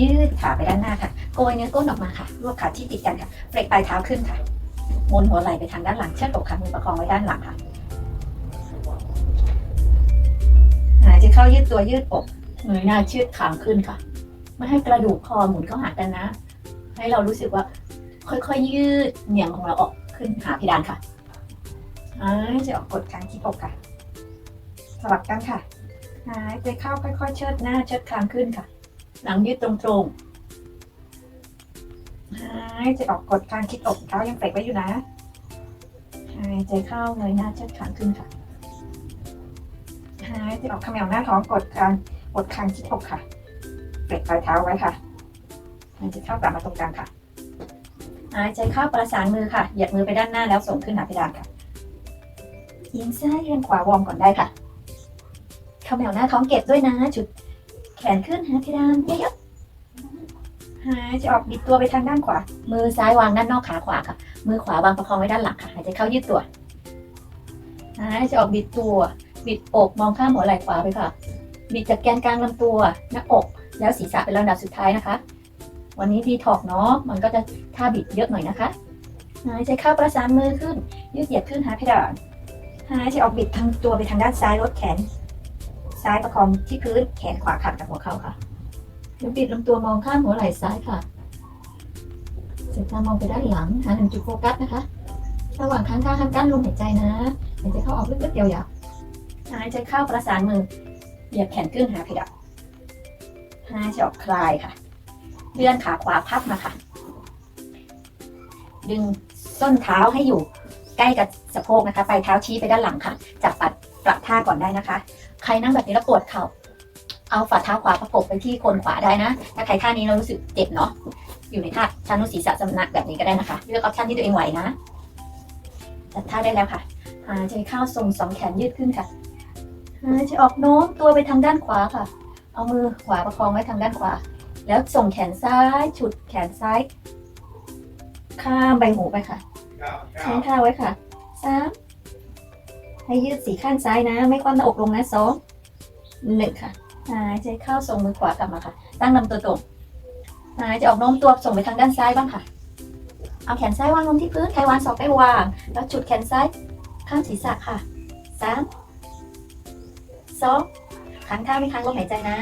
ยืดขาไปด้านหน้าค่ะ โกยเนื้อก้นออกมาค่ะรวบขาที่ติดกันค่ะเฟรกปลายเท้าขึ้นค่ะหมุนหัวไหล่ไปทางด้านหลังเชือกอกค่ะมือประคองไว้ด้านหลังค่ะหายใจเข้ายืดตัวยืดอกเงยหน้าชืดขางขึ้นค่ะ ไม่ให้กระดูกคอหมุนเข้าหากันนะ ให้เรารู้สึกว่า ค่อยๆยืดเหนียงของเราออกขึ้นหาเพดานค่ะหายใจออกกดคางที่อกค่ะสลับกันค่ะหายใจเข้าค่อยๆเชิดหน้าเชิดคางขึ้นค่ะ หลังยืดตรงๆหายใจออกกดคางคิดอกเท้ายังเฟกไว้อยู่นะหายใจเข้าเงยหน้าเชิดคาขึ้นค่ะหายใจออกเขมวหน้าท้องกดคางกดคางคิดอกค่ะเฟกปลายเท้าไว้ค่ะหายใจเข้ากลับมาตรงกลางค่ะหายใจเข้าประสานมือค่ะ เหยียดมือไปด้านหน้าแล้วส่งขึ้นหาเพดานค่ะเอียงซ้ายเอียงขวาวอร์มก่อนได้ค่ะเขมวหน้าท้องเก็บด้วยนะจุด นขึ้นหาเพดานเยอะๆหายใจออกบิดตัวไปทางด้านขวา มือซ้ายวางด้านนอกขาขวาค่ะ มือขวาวางประคองไว้ด้านหลังค่ะ หายใจเข้ายืดตัว หายใจออกบิดตัว บิดอกมองข้ามหัวไหล่ขวาไปค่ะ บิดจากแกนกลางลำตัว หน้าอก แล้วศีรษะเป็นลำดับสุดท้ายนะคะ วันนี้ดีถอกเนาะ มันก็จะท่าบิดเยอะหน่อยนะคะ หายใจเข้าประสานมือขึ้น ยืดเหยียดขึ้นหาเพดานหายใจออกบิดทางตัวไปทางด้านซ้ายลดแขน ซ้ายประคองที่พื้น แขนขวาขัดกับหัวเข่าค่ะเดี๋ยวบิดลำตัวมองข้ามหัวไหล่ซ้ายค่ะสายตามองไปด้านหลังหาหนึ่งจุดโฟกัสนะคะ ระหว่างข้างข้างกั้นลมหายใจนะหายใจเข้าออกลึกๆเดียวๆหายใจเข้าประสานมือเหยียบแขนขึ้นหาเพดานหายใจออกคลายค่ะ เลื่อนขาขวาพับมาค่ะ ดึงส้นเท้าให้อยู่ใกล้กับสะโพกนะคะ ปลายเท้าชี้ไปด้านหลังค่ะ จับปัดปรับท่าก่อนได้นะคะ ใครนั่งแบบนี้แล้วปวดเข่า เอาฝ่าเท้าขวาประกบไปที่โคนขวาได้นะ ถ้าใครท่านี้เรารู้สึกเจ็บเนาะ อยู่ในท่าชานุศีรษะสำนักแบบนี้ก็ได้นะคะ เลือกออปชั่นที่ตัวเองไหวนะ จัดท่าได้แล้วค่ะ หายใจเข้าส่งสองแขนยืดขึ้นค่ะ หายใจออกโน้มตัวไปทางด้านขวาค่ะ เอามือขวาประคองไว้ทางด้านขวา แล้วส่งแขนซ้าย ฉุดแขนซ้าย ข้ามใบหูไปค่ะ ใช้ท่าไว้ค่ะสาม ให้ยืดสีข้างซ้ายนะ ไม่คว่ำหน้าอกลงนะสองหนึ่งค่ะหายใจเข้าส่งมือขวากลับมาค่ะ ตั้งลำตัวตรงหายใจออกโน้มตัวส่งไปทางด้านซ้ายบ้างค่ะ เอาแขนซ้ายวางลงที่พื้นใครวางศอกได้วาง แล้วจุดแขนซ้ายข้างศีรษะค่ะสามสองขันท่าไม่ค้างลมหายใจนะ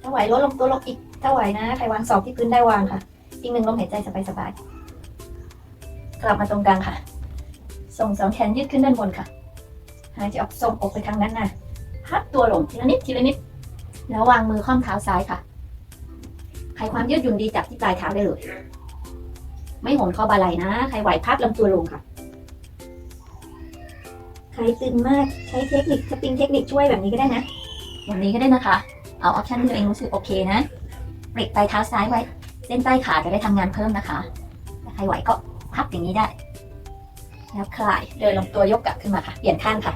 ถ้าไหวลดลงตัวลงอีกถ้าไหวนะใครวางศอกที่พื้นได้วางค่ะ อีกหนึ่งลมหายใจสบายๆกลับมาตรงกลางค่ะ ส่งสองแขนยืดขึ้นด้านบนค่ะ หายใจออกส่งอกไปทางด้านหน้าพับตัวลงทีละนิดทีละนิด แล้ววางมือข้อมเท้าซ้ายค่ะใครความยืดหยุ่นดีจับที่ปลายเท้าได้เลย ไม่โหนข้อบาไหลนะ ใครไหวพับลำตัวลงค่ะ ใครตึงมากใช้เทคนิคสปริงเทคนิคช่วยแบบนี้ก็ได้นะแบบนี้ก็ได้นะคะ เอาออปชันที่ตัวเองรู้สึกโอเคนะเบรกปลายเท้าซ้ายไว้ เส้นใต้ขาจะได้ทำงานเพิ่มนะคะถ้าใครไหวก็พับอย่างนี้ได้ แล้วคลาย เดินลงตัวยกกลับขึ้นมาค่ะ เปลี่ยนข้างค่ะ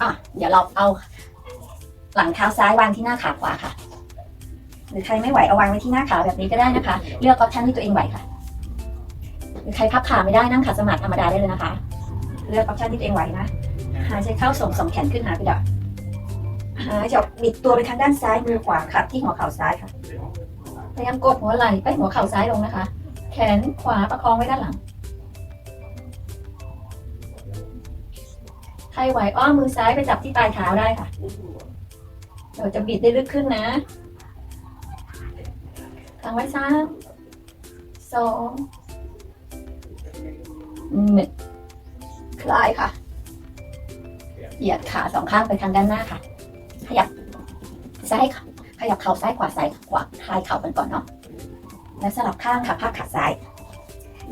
อะเดี๋ยวเราเอาหลังเท้าซ้ายวางที่หน้าขาขวาค่ะ หรือใครไม่ไหวเอาวางไว้ที่หน้าขาแบบนี้ก็ได้นะคะ เลือกออปชันที่ตัวเองไหวค่ะ หรือใครพับขาไม่ได้นั่งขัดสมาธิธรรมดาได้เลยนะคะ เลือกออปชันที่ตัวเองไหวนะ หายใจเข้าส่งสองแขนขึ้นหาไปดาหายใจออกบิดตัวไปทางด้านซ้ายมือขวาขัดที่หัวเข่าซ้ายค่ะ พยายามกดหัวไหล่ไปหัวเข่าซ้ายลงนะคะ แขนขวาประคองไว้ด้านหลัง ใครไหวอ้อมมือซ้ายไปจับที่ปลายเท้าได้ค่ะ เราจะบิดได้ลึกขึ้นนะค้างไว้สามสองหนึ่งคลายค่ะ เหยียดขาสองข้างไปทางด้านหน้าค่ะ ขยับซ้ายค่ะ ขยับเข่าซ้ายขวาซ้ายขวาคลายเข่ากันก่อนเนาะ แล้วสลับข้างค่ะภาคขาซ้าย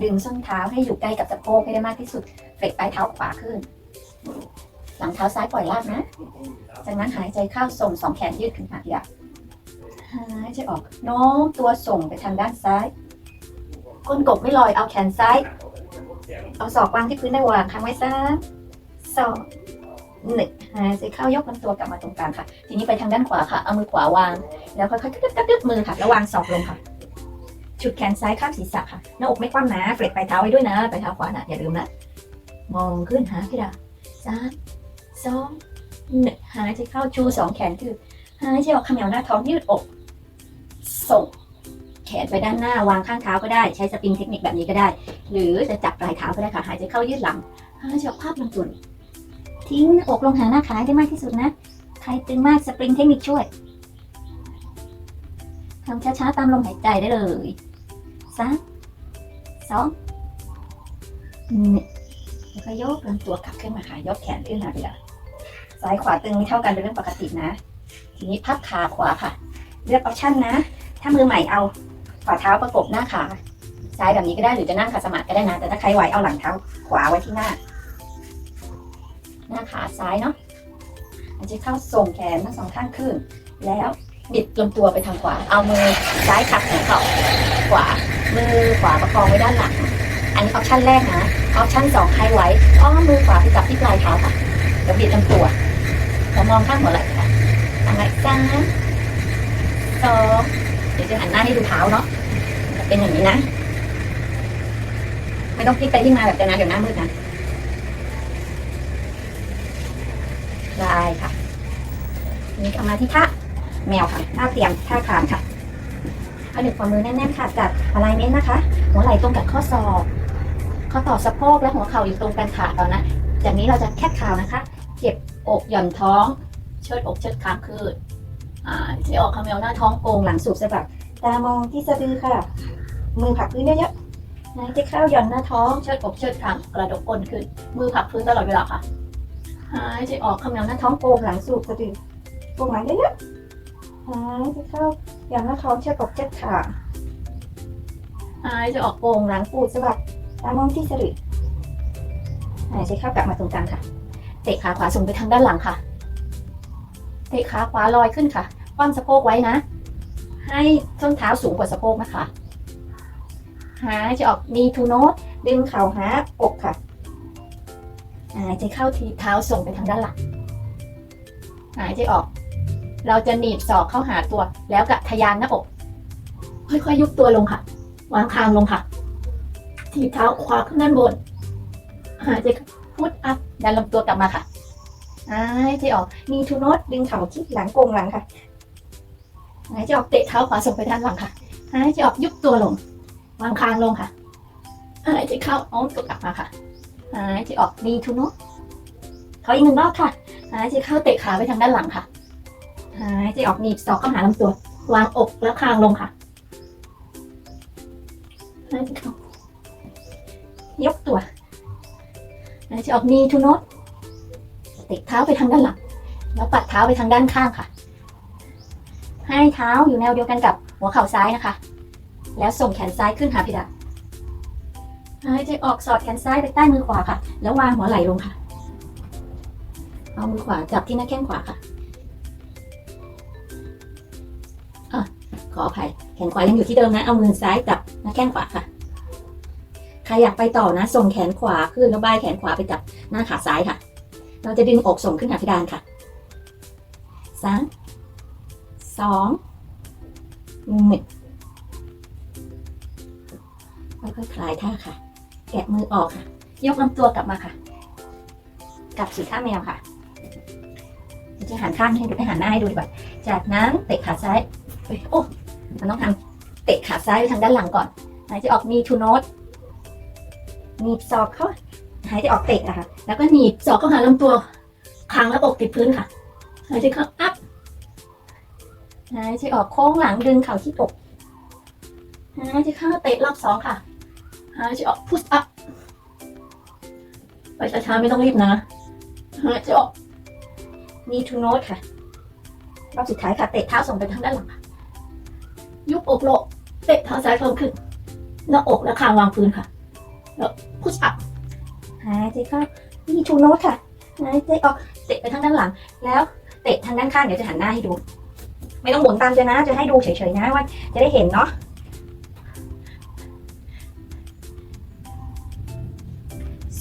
ดึงส้นเท้าให้อยู่ใกล้กับสะโพกให้ได้มากที่สุดเฟกปลายเท้าขวาขึ้น หลังเท้าซ้ายปล่อยลากนะ จากนั้นหายใจเข้าส่งสองแขนยืดขึ้นมาทีละหายใจออกโน้มตัวส่งไปทางด้านซ้ายก้นกบไม่ลอยเอาแขนซ้าย เอาศอกวางที่พื้นได้วางค้างไว้สามสองหนึ่งหายใจเข้ายกลำตัวกลับมาตรงกลางค่ะ ทีนี้ไปทางด้านขวาค่ะ เอามือขวาวาง แล้วค่อยๆกระดึบกระดึบมือค่ะ แล้ววางศอกลงค่ะ ฉุดแขนซ้ายข้างศีรษะค่ะ หน้าอกไม่คว่ำนะ เฟรกปลายเท้าไว้ด้วยนะ ปลายเท้าขวานะอย่าลืมนะ มองขึ้นหาพี่ดาสามสองหนึ่งหายใจเข้าชูสองแขนคือหายใจออกเขมวหน้าท้องยืดอก ส่ง แขนไปด้านหน้าวางข้างเท้าก็ได้ ใช้สปริงเทคนิคแบบนี้ก็ได้ หรือจะจับปลายเท้าก็ได้ค่ะ หายใจเข้ายืดหลัง หายใจออกภาพลำตัวทิ้งอกลงหาหน้าขาให้ได้มากที่สุดนะ ใครตึงมากสปริงเทคนิคช่วยทำช้าๆตามลมหายใจได้เลย สามสองหนึ่งแล้วก็ยกลำตัวกลับขึ้นมาค่ะ ยกแขนขึ้นมาไปเลยซ้ายขวาตึงไม่เท่ากันเป็นเรื่องปกตินะ ทีนี้พับขาขวาค่ะ เลือกออปชั่นนะ ถ้ามือใหม่เอาฝ่าเท้าประกบหน้าขาซ้ายแบบนี้ก็ได้หรือจะนั่งขัดสมาธิก็ได้นะ แต่ถ้าใครไหวเอาหลังเท้าขวาไว้ที่หน้า หน้าขาซ้ายเนาะอันจะเข้าส่งแขนทั้งสองข้างขึ้น แล้วบิดลำตัวไปทางขวา เอามือซ้ายขัดหัวเข่าขวา มือขวาประคองไว้ด้านหลัง อันนี้ออปชั่นแรกนะออปชั่นสองใครไหวอ้อมมือขวาไปจับที่ปลายเท้าค่ะแล้วบิดลำตัวแล้วมองข้างหัวไหล่ค่ะทำไงสาสองเดี๋ยวจะหันหน้าให้ดูเท้าเนาะจะเป็นอย่างนี้นะ ไม่ต้องพลิกไปที่มาแบบนั้นเดี๋ยวหน้ามืดนะได้ค่ะ นี้กลับมาที่ท่าแมวค่ะท่าเตรียมท่าคลานค่ะ เอาหนึ่งฝ่ามือแน่นๆค่ะจัดอะไรเน้นนะคะ หัวไหล่ตรงกับข้อศอกข้อต่อสะโพกและหัวเข่าอยู่ตรงกันค่ะตอนนั้นจากนี้เราจะแคบข่าวนะคะเก็บอกหย่อนท้องเชิดอกเชิดคางขึ้นอ่าจะออกคำเมลหน้าท้องโกงหลังสูบสะบักตามองที่สะดือค่ะ มือผักพื้นเยอะๆหายใจเข้าหย่อนหน้าท้องเชิดอกเชิดคางกระดกก้นขึ้นมือผักพื้นตลอดเวลาค่ะหายใจออกคำเมลหน้าท้องโกงหลังสูบสะดือโกงหลังเยอะๆ หายใจเข้าหย่อนหน้าท้องเชิดอกเชิดขาหายใจออกโกงหลังปูดสะบักตามองที่สะดือหายใจเข้ากลับมาตรงกลางค่ะ เตะขาขวาส่งไปทางด้านหลังค่ะ เตะขาขวาลอยขึ้นค่ะคว่ำสะโพกไว้นะ ให้ส้นเท้าสูงกว่าสะโพกนะคะ หายใจออกมีทูโนตดึงเข่าหาอกค่ะ หายใจเข้าทีเท้าส่งไปทางด้านหลัง หายใจออก เราจะหนีบศอกเข้าหาตัว แล้วกะทะยานหน้าอก ค่อยๆยุบตัวลงค่ะ วางคางลงค่ะทีบเท้าขวาขึ้นด้านบน หายใจพุทอัพดันลำตัวกลับมาค่ะหายใจออกมีทูโนตดึงเข่าชิดหลังโกงหลังค่ะหายใจออกเตะเท้าขวาส่งไปด้านหลังค่ะหายใจออกยุบตัวลง วางคางลงค่ะหายใจเข้าอ้อมตัวกลับมาค่ะหายใจออกมีทูโนตขออีกหนึ่งรอบค่ะหายใจเข้าเตะขาไปทางด้านหลังค่ะ หายใจออกหนีบศอกเข้าหาลำตัว วางอกแล้วคางลงค่ะหายใจเข้ายกตัวหายใจออกมีทูโนตเตะเท้าไปทางด้านหลัง แล้วปัดเท้าไปทางด้านข้างค่ะ ให้เท้าอยู่แนวเดียวกันกับหัวเข่าซ้ายนะคะ แล้วส่งแขนซ้ายขึ้นหาเพดานหายใจออกสอดแขนซ้ายไปใต้มือขวาค่ะ แล้ววางหัวไหล่ลงค่ะ เอามือขวาจับที่หน้าแข้งขวาค่ะ ขออภัยแขนขวายังอยู่ที่เดิมนะ เอามือซ้ายจับหน้าแข้งขวาค่ะ ใครอยากไปต่อนะ ส่งแขนขวาขึ้นแล้วบายแขนขวาไปจับหน้าขาซ้ายค่ะ เราจะดึงอกส่งขึ้นหาเพดานค่ะสามสองหนึ่งค่อยๆคลายท่าค่ะ แกะมือออกค่ะ ยกลำตัวกลับมาค่ะ กลับสู่ท่าแมวค่ะจะหันข้างให้ดูให้หันหน้าให้ดูดีกว่า จากนั้นเตะขาซ้าย ยโอ้มันต้องทำเตะขาซ้ายไปทางด้านหลังก่อน หายใจออกมีทูโนตหนีบศอกเข้าหายใจออกเตะอะค่ะ แล้วก็หนีบศอกเข้าหาลำตัวคางและอกติดพื้นค่ะ หายใจเข้าอัพหายใจออกโค้งหลังดึงเข่าที่อกหายใจเข้าเตะรอบสองค่ะ หายใจออกพุชอัพไปช้าๆไม่ต้องรีบนะหายใจออกมีทูโนตค่ะ รอบสุดท้ายค่ะ เตะเท้าส่งไปทางด้านหลังค่ะ ยุบอกโลกเตะเท้าซ้ายเพิ่มขึ้น หน้าอกและคางวางพื้นค่ะ แล้วพุชอัพหายใจเข้ามีทูโนตค่ะหายใจออกเตะไปทางด้านหลัง แล้วเตะทางด้านข้างเดี๋ยวจะหันหน้าให้ดู ไม่ต้องหมุนตามจะนะ จะให้ดูเฉยๆนะว่า จะได้เห็นเนาะ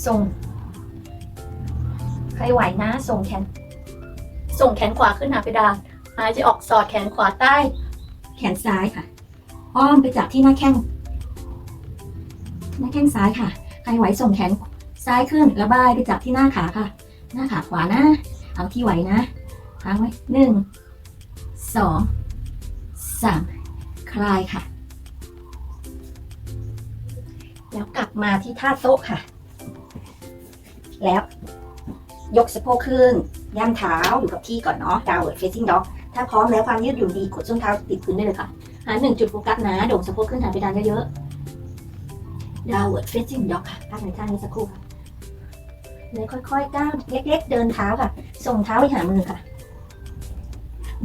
ส่งใครไหวนะ ส่งแขน ส่งแขนขวาขึ้นหาเพดานหายใจออกสอดแขนขวาใต้ ขนซ้ายค่ะ อ้อมไปจับที่หน้าแข้ง หน้าแข้งซ้ายค่ะ ใครไหวส่งแขนซ้ายขึ้นแล้วบ่ายไปจับที่หน้าขาค่ะ หน้าขาขวานะ เอาที่ไหวนะค้างไว้หนึ่งสองสามคลายค่ะ แล้วกลับมาที่ท่าโต๊ะค่ะ แล้ว ยกสะโพกขึ้น ย่ำเท้าอยู่กับที่ก่อนเนาะ downward facing dog ถ้าพร้อมแล้วความยืดหยุ่นดีกดส้นเท้าติดพื้นได้เลยค่ะ หาหนึ่งจุดโฟกัสนะโด่งสะโพกขึ้นหาเพดานเยอะๆ downward facing dog ค่ะพักในท่านี้สักครู่ค่ะเลยค่อยๆก้าวเล็ก ๆ เดินเท้าค่ะ ส่งเท้าไปหามือค่ะ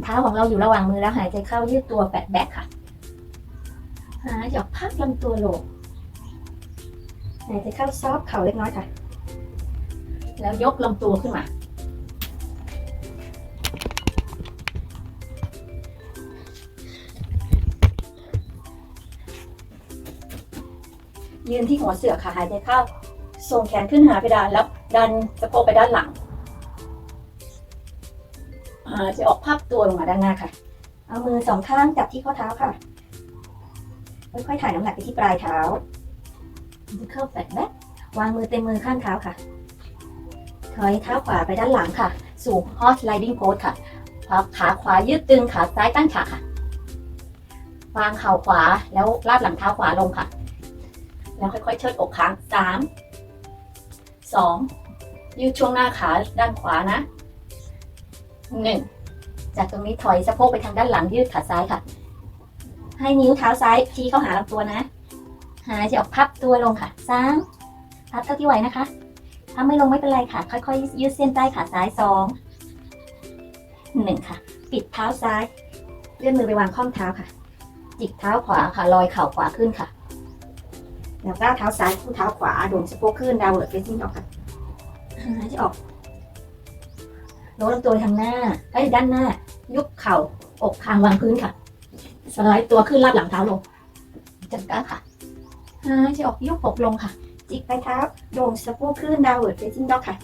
เท้าของเราอยู่ระหว่างมือแล้วหายใจเข้ายืดตัวแบกแบกค่ะ หายใจอกพักลำตัวลงหายใจเข้าซอฟต์เข่าเล็กน้อยค่ะ แล้วยกลำตัวขึ้นมา ยืนที่หัวเสือค่ะหายใจเข้าส่งแขนขึ้นหาเพดานแล้วดันสะโพกไปด้านหลังหายใจออกพับตัวลงมาด้านหน้าค่ะ เอามือสองข้างจับที่ข้อเท้าค่ะ ค่อยๆถ่ายน้ำหนักไปที่ปลายเท้าเข้าแฟลตแบ็ควางมือเต็มมือข้างเท้าค่ะ ถอยเท้าขวาไปด้านหลังค่ะ สู่ horse riding pose ค่ะขาขวายืดตึงขาซ้ายตั้งฉากค่ะ วางเข่าขวาแล้วลาดหลังเท้าขวาลงค่ะ แล้วค่อยๆเชิดอกค้างสามสองยืดช่วงหน้าขาด้านขวานะหนึ่งจากตรงนี้ถอยสะโพกไปทางด้านหลังยืดขาซ้ายค่ะ ให้นิ้วเท้าซ้ายชี้เข้าหาลำตัวนะ หายใจออกพับตัวลงค่ะสามพับเท่าที่ไหวนะคะถ้าไม่ลงไม่เป็นไรค่ะ ค่อยๆ ยืดเส้นใต้ขาซ้ายสองหนึ่งค่ะ ปิดเท้าซ้าย เลื่อนมือไปวางข้อมเท้าค่ะ จิกเท้าขวาค่ะลอยเข่าขวาขึ้นค่ะ แล้วก้าวเท้าซ้ายคู่เท้าขวาโดนสะโพกขึ้นดาวเวิร์ดเฟซซิ่งออกค่ะหายใจออกโน้มลำตัวทางหน้าไอ้ยด้านหน้า ยุบเข่า อกคางวางพื้นค่ะ สไลด์ตัวขึ้นลาดหลังเท้าลง จับก้าค่ะหายใจออกยุบอกลงค่ะ จิกไปเท้าโด่งสะโพกขึ้นดาวเวิร์ดเฟซซิ่งด็อกค่ะ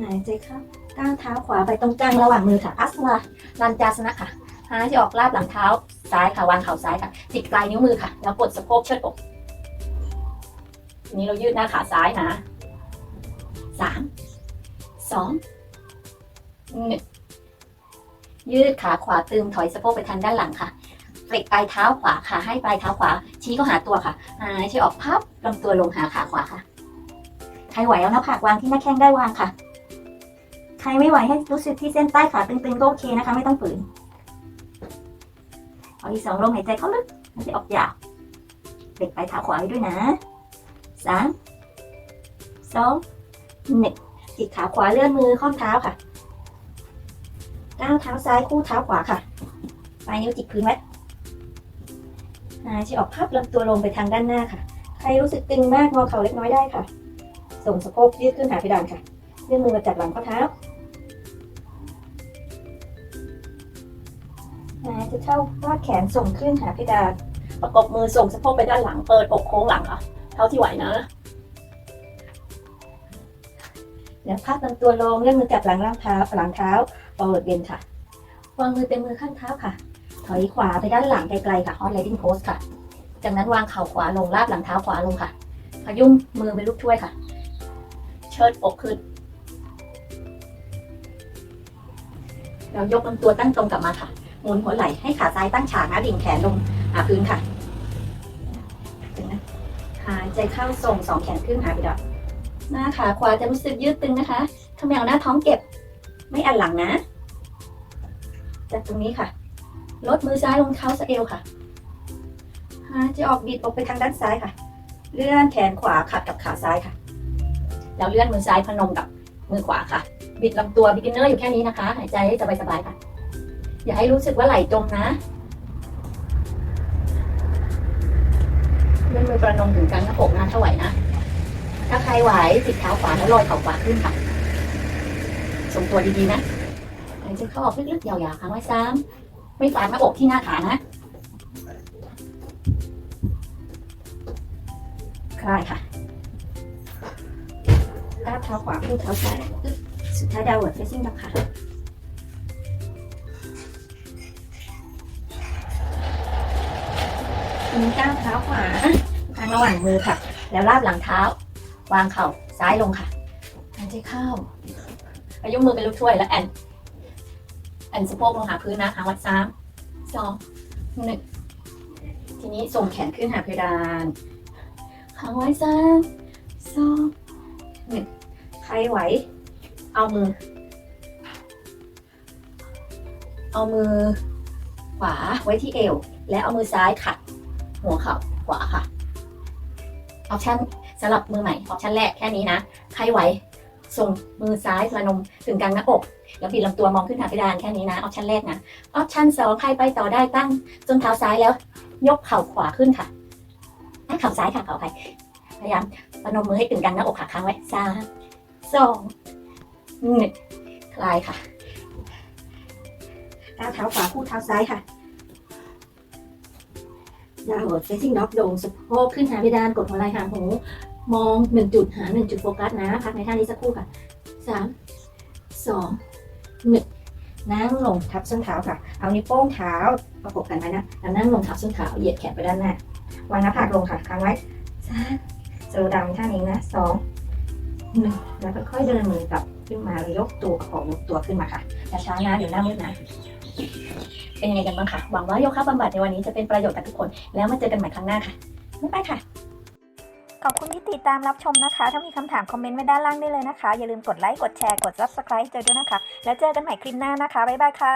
หายใจเข้าก้าวเท้าขวาไปตรงกลางระหว่างมือค่ะอัสวาลันจาสนะค่ะหายใจออกลาดหลังเท้า ซ้ายค่ะวางเข่าซ้ายค่ะจิกปลายนิ้วมือค่ะ แล้วกดสะโพกเชิดอกนี้เรายืดหน้าขาซ้ายนะสามสองหนึ่งยืดขาขวาตึงถอยสะโพกไปทางด้านหลังค่ะเฟลกปลายเท้าขวาค่ะ ให้ปลายเท้าขวา ชี้เข้าหาตัวค่ะหายใจออกพับลำตัวลงหาขาขวาค่ะ ใครไหวเอาหน้าผากวางที่หน้าแข้งได้วางค่ะ ใครไม่ไหวให้รู้สึกที่เส้นใต้ขาตึงๆก็โอเคนะคะ ไม่ต้องฝืน เอาอีกสองลมหายใจเข้าลึกหายใจออกยาวเฟลกปลายเท้าขวาไว้ด้วยนะสามสองหนึ่งจิกขาขวาเลื่อนมือข้อมเท้าค่ะก้าวเท้าซ้ายคู่เท้าขวาค่ะปลายนิ้วจิกพื้นไว้หายใจออกพับลำตัวลงไปทางด้านหน้าค่ะ ใครรู้สึกตึงมากงอเข่าเล็กน้อยได้ค่ะ ส่งสะโพกยืดขึ้นหาเพดานค่ะเลื่อนมือมาจับหลังข้อเท้า หายใจเข้าวาดแขนส่งขึ้นหาเพดานประกบมือส่งสะโพกไปด้านหลังเปิดอกโค้งหลังค่ะ เท่าที่ไหวนะแล้วพักลำตัวลงเลื่อนมือจับหลังล่างเท้าหลังเท้าเปิดเบนค่ะ วางมือเต็มมือข้างเท้าค่ะ ถอยขวาไปด้านหลังไกลๆค่ะ hot riding pose ค่ะ จากนั้นวางเข่าขวาลงลาดหลังเท้าขวาลงค่ะ พยุงมือไปลูกถ้วยค่ะ เชิดอกขึ้นเรายกลำตัวตั้งตรงกลับมาค่ะ หมุนหัวไหล่ให้ขาซ้ายตั้งฉากนะดิ่งแขนลงหาพื้นค่ะถึงนะหายใจเข้าส่งสองแขนขึ้นหาไปดอกหน้าขาขวาจะรู้สึกยืดตึงนะคะเขมวหน้าท้องเก็บ ไม่อันหลังนะ จากตรงนี้ค่ะ ลดมือซ้ายลงเท้าสะเอวค่ะหายใจออกบิดออกไปทางด้านซ้ายค่ะ เลื่อนแขนขวาขัดกับขาซ้ายค่ะ แล้วเลื่อนมือซ้ายพนมกับมือขวาค่ะ บิดลำตัว beginner อยู่แค่นี้นะคะ หายใจให้สบายๆค่ะ อย่าให้รู้สึกว่าไหล่จมนะเลื่นมือประนมถึงกลางหน้าอกนะถ้าไหวนะ ถ้าใครไหวจิกเท้าขวาแล้วลอยเข่าขวาขึ้นค่ะทรงตัวดีๆนะหายใจเข้าออกลึกๆยาวๆค้างไว้ซ้ำไม่ฝาดหน้าอกที่หน้าขานะคลายค่ะก้าวเท้าขวาคู่เท้าซ้ายสุดท้ายดาวเวิร์ดเฟซซิ่งดับค่ะ ทีนี้ก้าวเท้าขวาทางระหว่างมือค่ะ แล้วลาบหลังเท้า วางเข่าซ้ายลงค่ะหายใจเข้าอายุมือเป็นลูกถ้วยแล้วแอนอันสะโพกลงหาพื้นนะหาวัดสามสองหนึ่งทีนี้ส่งแขนขึ้นหาเพดานค้างไว้สามสองหนึ่งใครไหว เอามือ เอามือขวาไว้ที่เอว และเอามือซ้ายขัด หัวเข่าขวาค่ะออปชั่นสำหรับมือใหม่ออปชั่นแรกแค่นี้นะใครไหวส่งมือซ้ายพนมถึงกลางหน้าอก แล้วบิดลำตัวมองขึ้นหาเพดานแค่นี้นะออปชั่นแรกนะออปชั่นสองใครไปต่อได้ตั้งจนเท้าซ้ายแล้ว ยกเข่าขวาขึ้นค่ะอะเข่าซ้ายค่ะเข่าใครพยายามพนมมือให้ถึงกลางหน้าอกค่ะค้างไว้สามสองหนึ่งคลายค่ะก้าวเท้าขวาคู่เท้าซ้ายค่ะ ดาวเฟซซิ่งด็อกโด่งสะโพกขึ้นหาเพดานกดหัวไหล่หางหู มองหนึ่งจุดหาหนึ่งจุดโฟกัสนะ พักในท่านี้สักครู่ค่ะสามสองหนึ่งนั่งลงทับส้นเท้าค่ะ เอานิ้วโป้งเท้าประกบกันไว้นะแล้วนั่งลงทับส้นเท้าเหยียดแขนไปด้านหน้าวางหน้าผากลงค่ะค้างไว้สามสโลดาวน์ท่านี้นะสองหนึ่งแล้วค่อยเดินมือกลับขึ้นมาแล้วยกตัวของยกตัวขึ้นมาค่ะอย่าช้านะเดี๋ยวหน้ามืดนะ เป็นยังไงกันบ้างคะหวังว่าโยคะบำบัดในวันนี้จะเป็นประโยชน์กับทุกคน แล้วมาเจอกันใหม่ครั้งหน้าค่ะบ๊ายบายค่ะ ขอบคุณที่ติดตามรับชมนะคะ ถ้ามีคำถามคอมเมนต์ไว้ด้านล่างได้เลยนะคะ อย่าลืมกดไลค์ กดแชร์ กด subscribe เจอด้วยนะคะ แล้วเจอกันใหม่คลิปหน้านะคะ บ๊ายบายค่ะ